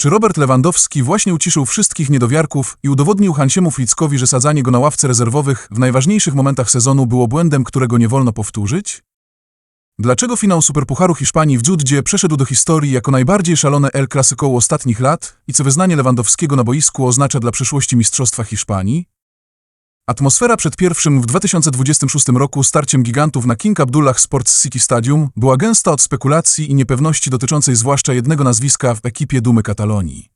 Czy Robert Lewandowski właśnie uciszył wszystkich niedowiarków i udowodnił Hansiemu Flickowi, że sadzanie go na ławce rezerwowych w najważniejszych momentach sezonu było błędem, którego nie wolno powtórzyć? Dlaczego finał Superpucharu Hiszpanii w Dżudzie przeszedł do historii jako najbardziej szalone El Clasico ostatnich lat i co wyznanie Lewandowskiego na boisku oznacza dla przyszłości Mistrzostwa Hiszpanii? Atmosfera przed pierwszym w 2026 roku starciem gigantów na King Abdullah Sports City Stadium była gęsta od spekulacji i niepewności dotyczącej zwłaszcza jednego nazwiska w ekipie Dumy Katalonii.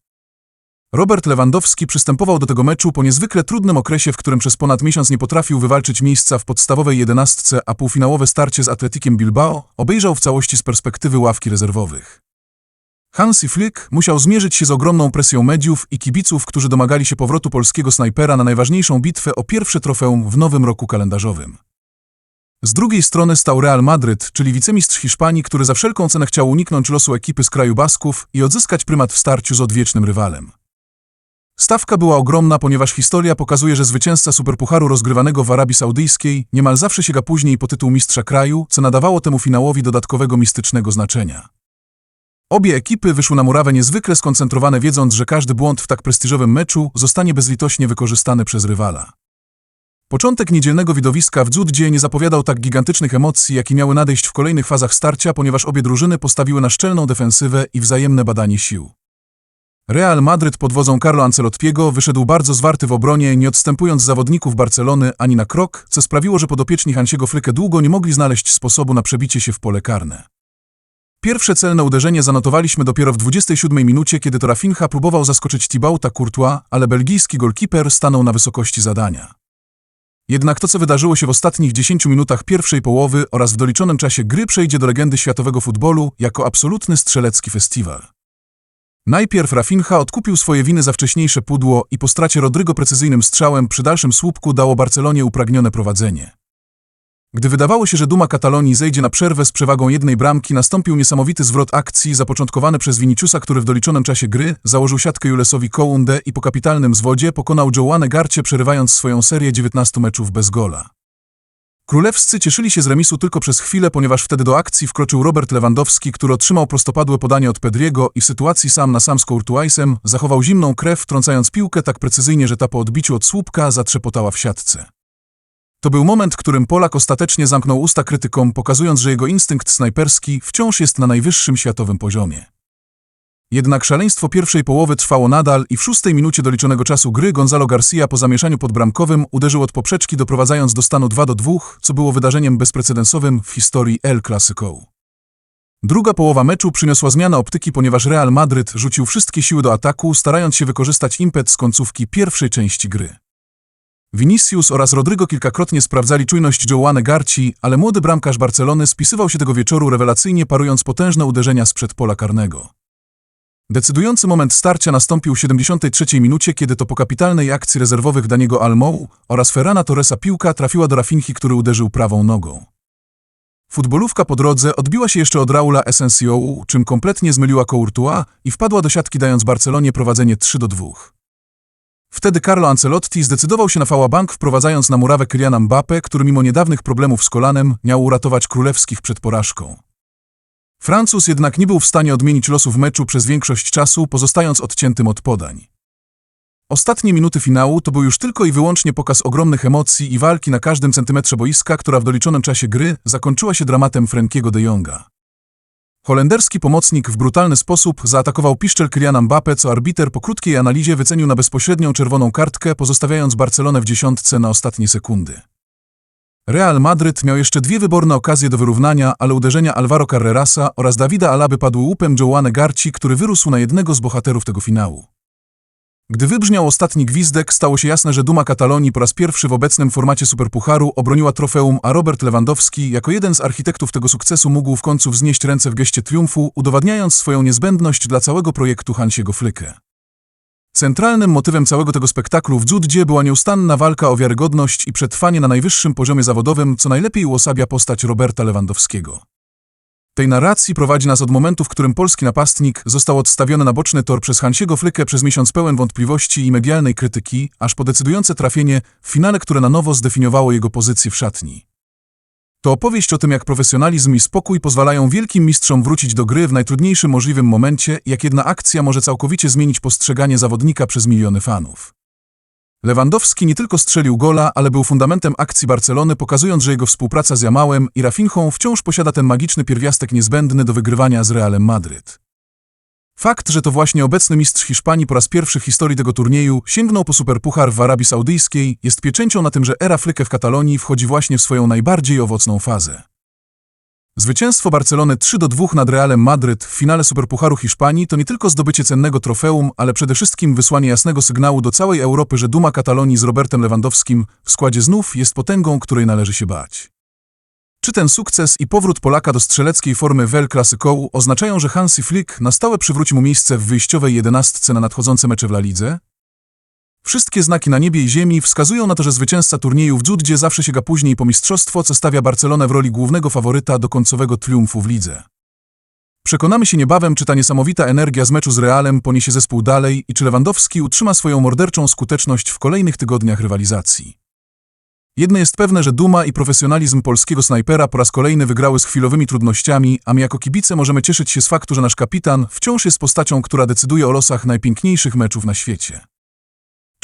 Robert Lewandowski przystępował do tego meczu po niezwykle trudnym okresie, w którym przez ponad miesiąc nie potrafił wywalczyć miejsca w podstawowej jedenastce, a półfinałowe starcie z Atletikiem Bilbao obejrzał w całości z perspektywy ławki rezerwowych. Hansi Flick musiał zmierzyć się z ogromną presją mediów i kibiców, którzy domagali się powrotu polskiego snajpera na najważniejszą bitwę o pierwsze trofeum w nowym roku kalendarzowym. Z drugiej strony stał Real Madryt, czyli wicemistrz Hiszpanii, który za wszelką cenę chciał uniknąć losu ekipy z kraju Basków i odzyskać prymat w starciu z odwiecznym rywalem. Stawka była ogromna, ponieważ historia pokazuje, że zwycięzca Superpucharu rozgrywanego w Arabii Saudyjskiej niemal zawsze sięga później po tytuł mistrza kraju, co nadawało temu finałowi dodatkowego mistycznego znaczenia. Obie ekipy wyszły na murawę niezwykle skoncentrowane, wiedząc, że każdy błąd w tak prestiżowym meczu zostanie bezlitośnie wykorzystany przez rywala. Początek niedzielnego widowiska w Dzuddzie nie zapowiadał tak gigantycznych emocji, jakie miały nadejść w kolejnych fazach starcia, ponieważ obie drużyny postawiły na szczelną defensywę i wzajemne badanie sił. Real Madryt pod wodzą Carlo Ancelottiego wyszedł bardzo zwarty w obronie, nie odstępując zawodników Barcelony ani na krok, co sprawiło, że podopieczni Hansiego Flykę długo nie mogli znaleźć sposobu na przebicie się w pole karne. Pierwsze celne uderzenie zanotowaliśmy dopiero w 27 minucie, kiedy to Rafinha próbował zaskoczyć Thibauta Courtois, ale belgijski golkiper stanął na wysokości zadania. Jednak to, co wydarzyło się w ostatnich 10 minutach pierwszej połowy oraz w doliczonym czasie gry przejdzie do legendy światowego futbolu jako absolutny strzelecki festiwal. Najpierw Rafinha odkupił swoje winy za wcześniejsze pudło i po stracie Rodrygo precyzyjnym strzałem przy dalszym słupku dało Barcelonie upragnione prowadzenie. Gdy wydawało się, że duma Katalonii zejdzie na przerwę z przewagą jednej bramki, nastąpił niesamowity zwrot akcji zapoczątkowany przez Viniciusa, który w doliczonym czasie gry założył siatkę Julesowi Kounde i po kapitalnym zwodzie pokonał Joanne Garcie, przerywając swoją serię 19 meczów bez gola. Królewscy cieszyli się z remisu tylko przez chwilę, ponieważ wtedy do akcji wkroczył Robert Lewandowski, który otrzymał prostopadłe podanie od Pedriego i w sytuacji sam na sam z Courtoisem zachował zimną krew, trącając piłkę tak precyzyjnie, że ta po odbiciu od słupka zatrzepotała w siatce. To był moment, w którym Polak ostatecznie zamknął usta krytykom, pokazując, że jego instynkt snajperski wciąż jest na najwyższym światowym poziomie. Jednak szaleństwo pierwszej połowy trwało nadal i w szóstej minucie doliczonego czasu gry Gonzalo Garcia po zamieszaniu podbramkowym uderzył od poprzeczki doprowadzając do stanu 2 do 2, co było wydarzeniem bezprecedensowym w historii El Clasico. Druga połowa meczu przyniosła zmianę optyki, ponieważ Real Madryt rzucił wszystkie siły do ataku, starając się wykorzystać impet z końcówki pierwszej części gry. Vinicius oraz Rodrygo kilkakrotnie sprawdzali czujność Joanne Garci, ale młody bramkarz Barcelony spisywał się tego wieczoru rewelacyjnie parując potężne uderzenia sprzed pola karnego. Decydujący moment starcia nastąpił w 73 minucie, kiedy to po kapitalnej akcji rezerwowych Daniego Almou oraz Ferrana Torresa piłka trafiła do Rafinhi, który uderzył prawą nogą. Futbolówka po drodze odbiła się jeszcze od Raula Essensio, czym kompletnie zmyliła Courtois i wpadła do siatki dając Barcelonie prowadzenie 3 do 2. Wtedy Carlo Ancelotti zdecydował się na fałabank wprowadzając na murawę Kyliana Mbappe, który mimo niedawnych problemów z kolanem miał uratować królewskich przed porażką. Francuz jednak nie był w stanie odmienić losów meczu przez większość czasu, pozostając odciętym od podań. Ostatnie minuty finału to był już tylko i wyłącznie pokaz ogromnych emocji i walki na każdym centymetrze boiska, która w doliczonym czasie gry zakończyła się dramatem Frankiego de Jonga. Holenderski pomocnik w brutalny sposób zaatakował piszczel Kyliana Mbappe, co arbiter po krótkiej analizie wycenił na bezpośrednią czerwoną kartkę, pozostawiając Barcelonę w dziesiątce na ostatnie sekundy. Real Madryt miał jeszcze dwie wyborne okazje do wyrównania, ale uderzenia Alvaro Carrerasa oraz Davida Alaby padły łupem Joanne Garci, który wyrósł na jednego z bohaterów tego finału. Gdy wybrzmiał ostatni gwizdek, stało się jasne, że duma Katalonii po raz pierwszy w obecnym formacie Superpucharu obroniła trofeum, a Robert Lewandowski, jako jeden z architektów tego sukcesu, mógł w końcu wznieść ręce w geście triumfu, udowadniając swoją niezbędność dla całego projektu Hansiego Flykę. Centralnym motywem całego tego spektaklu w Dżuddzie była nieustanna walka o wiarygodność i przetrwanie na najwyższym poziomie zawodowym, co najlepiej uosabia postać Roberta Lewandowskiego. Tej narracji prowadzi nas od momentu, w którym polski napastnik został odstawiony na boczny tor przez Hansiego Flykę przez miesiąc pełen wątpliwości i medialnej krytyki, aż po decydujące trafienie w finale, które na nowo zdefiniowało jego pozycję w szatni. To opowieść o tym, jak profesjonalizm i spokój pozwalają wielkim mistrzom wrócić do gry w najtrudniejszym możliwym momencie, jak jedna akcja może całkowicie zmienić postrzeganie zawodnika przez miliony fanów. Lewandowski nie tylko strzelił gola, ale był fundamentem akcji Barcelony, pokazując, że jego współpraca z Jamałem i Rafinhą wciąż posiada ten magiczny pierwiastek niezbędny do wygrywania z Realem Madryt. Fakt, że to właśnie obecny mistrz Hiszpanii po raz pierwszy w historii tego turnieju sięgnął po superpuchar w Arabii Saudyjskiej, jest pieczęcią na tym, że era Flyke w Katalonii wchodzi właśnie w swoją najbardziej owocną fazę. Zwycięstwo Barcelony 3 do 2 nad Realem Madryt w finale Superpucharu Hiszpanii to nie tylko zdobycie cennego trofeum, ale przede wszystkim wysłanie jasnego sygnału do całej Europy, że duma Katalonii z Robertem Lewandowskim w składzie znów jest potęgą, której należy się bać. Czy ten sukces i powrót Polaka do strzeleckiej formy w El Clasico oznaczają, że Hansi Flick na stałe przywróci mu miejsce w wyjściowej jedenastce na nadchodzące mecze w La Lidze? Wszystkie znaki na niebie i ziemi wskazują na to, że zwycięzca turnieju w Dżudzie zawsze sięga później po mistrzostwo, co stawia Barcelonę w roli głównego faworyta do końcowego triumfu w lidze. Przekonamy się niebawem, czy ta niesamowita energia z meczu z Realem poniesie zespół dalej i czy Lewandowski utrzyma swoją morderczą skuteczność w kolejnych tygodniach rywalizacji. Jedno jest pewne, że duma i profesjonalizm polskiego snajpera po raz kolejny wygrały z chwilowymi trudnościami, a my jako kibice możemy cieszyć się z faktu, że nasz kapitan wciąż jest postacią, która decyduje o losach najpiękniejszych meczów na świecie.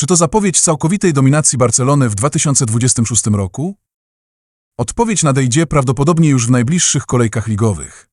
Czy to zapowiedź całkowitej dominacji Barcelony w 2026 roku? Odpowiedź nadejdzie prawdopodobnie już w najbliższych kolejkach ligowych.